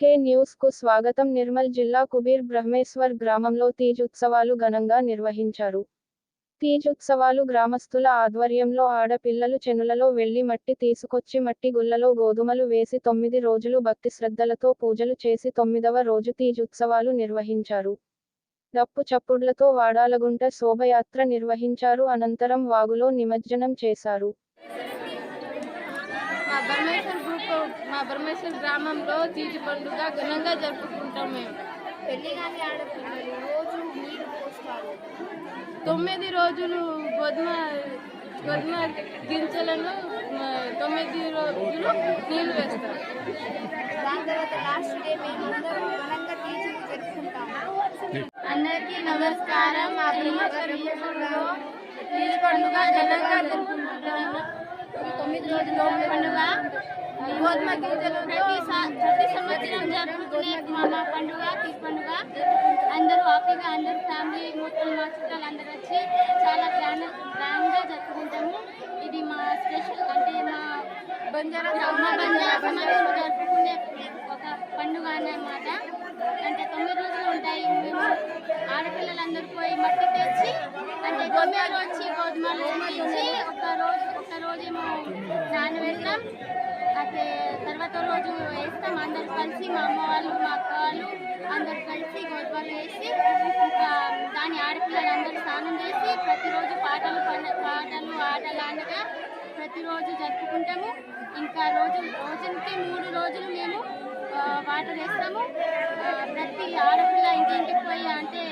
NK న్యూస్కు స్వాగతం. నిర్మల్ జిల్లా కుబీర్ బ్రహ్మేశ్వర్ గ్రామంలో తీజ్ ఉత్సవాలు ఘనంగా నిర్వహించారు. తీజ్ ఉత్సవాలు గ్రామస్తుల ఆధ్వర్యంలో ఆడపిల్లలు చెనులలో వెళ్ళి మట్టి తీసుకొచ్చి మట్టి గుల్లలో గోధుమలు వేసి తొమ్మిది రోజులు భక్తి శ్రద్ధలతో పూజలు చేసి తొమ్మిదవ రోజు తీజ్ ఉత్సవాలు నిర్వహించారు. డప్పు చప్పుడ్లతో వాడాలగుంట శోభయాత్ర నిర్వహించారు. అనంతరం వాగులో నిమజ్జనం చేశారు. మా బర్మేశ్వర్ గ్రామంలో తీజి పండుగ ఘనంగా జరుపుకుంటాం మేము. పెళ్ళి కాని ఆడపిల్లలు? రోజు నీరు పోస్తారు. తొమ్మిది రోజులు గోధుమ గోధుమ గింజలను తొమ్మిది రోజులు నీళ్ళు వేస్తారు. దాని తర్వాత లాస్ట్ డే మేము అందరం ఘనంగా తీర్చి జరుపుకుంటాము. అందరికీ నమస్కారం. మా బర్మేశ్వర్ గ్రూప్లో తీజి పండుగ ఘనంగా జరుపుకుంటాము తొమ్మిది రోజుల పండుగ. గోధుమ గింజలు ప్రతి సంవత్సరం జరుపుకునే మా పండుగ తీజ్ పండుగ. అందరూ హ్యాపీగా అందరూ ఫ్యామిలీ మొత్తం మా చుట్టాలు అందరూ వచ్చి చాలా గ్రాండ్ గ్రాండ్గా జరుపుకుంటాము. ఇది మా స్పెషల్ అంటే మా బంజారా మా బంజారా సమాజంలో జరుపుకునే ఒక పండుగ అన్నమాట. అంటే తొమ్మిది రోజులు ఉంటాయి. మేము ఆడపిల్లలందరూ పోయి మట్టి తెచ్చి అంటే గోధుమలు వచ్చి గోధుమలు తెచ్చి రోజు ఒక రోజేమో వెళ్తాం అయితే తర్వాత రోజు వేస్తాం అందరు కలిసి మా అమ్మ వాళ్ళు మా అక్క వాళ్ళు అందరు కలిసి గోధుమలు వేసి ఇంకా దాని ఆడపిల్లలు అందరూ స్నానం చేసి ప్రతిరోజు పాటలు పాటలు ఆటలు అనగా ప్రతిరోజు జరుపుకుంటాము. ఇంకా రోజు రోజుకి మూడు రోజులు మేము పాటలు వాటర్ వేస్తాము. ప్రతి ఆడపిల్ల ఇంటింటికి పోయి అంటే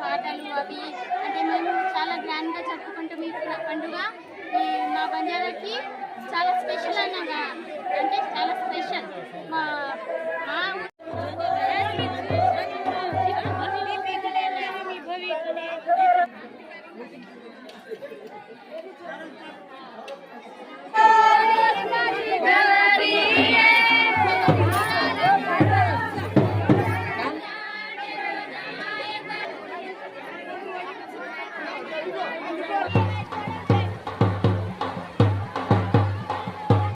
పాటలు అవి అంటే మేము చాలా గ్రాండ్గా జరుపుకుంటాం ఈ పండుగ. మా బంజారాకి చాలా స్పెషల్ అన్న అంటే చాలా స్పెషల్ మా మా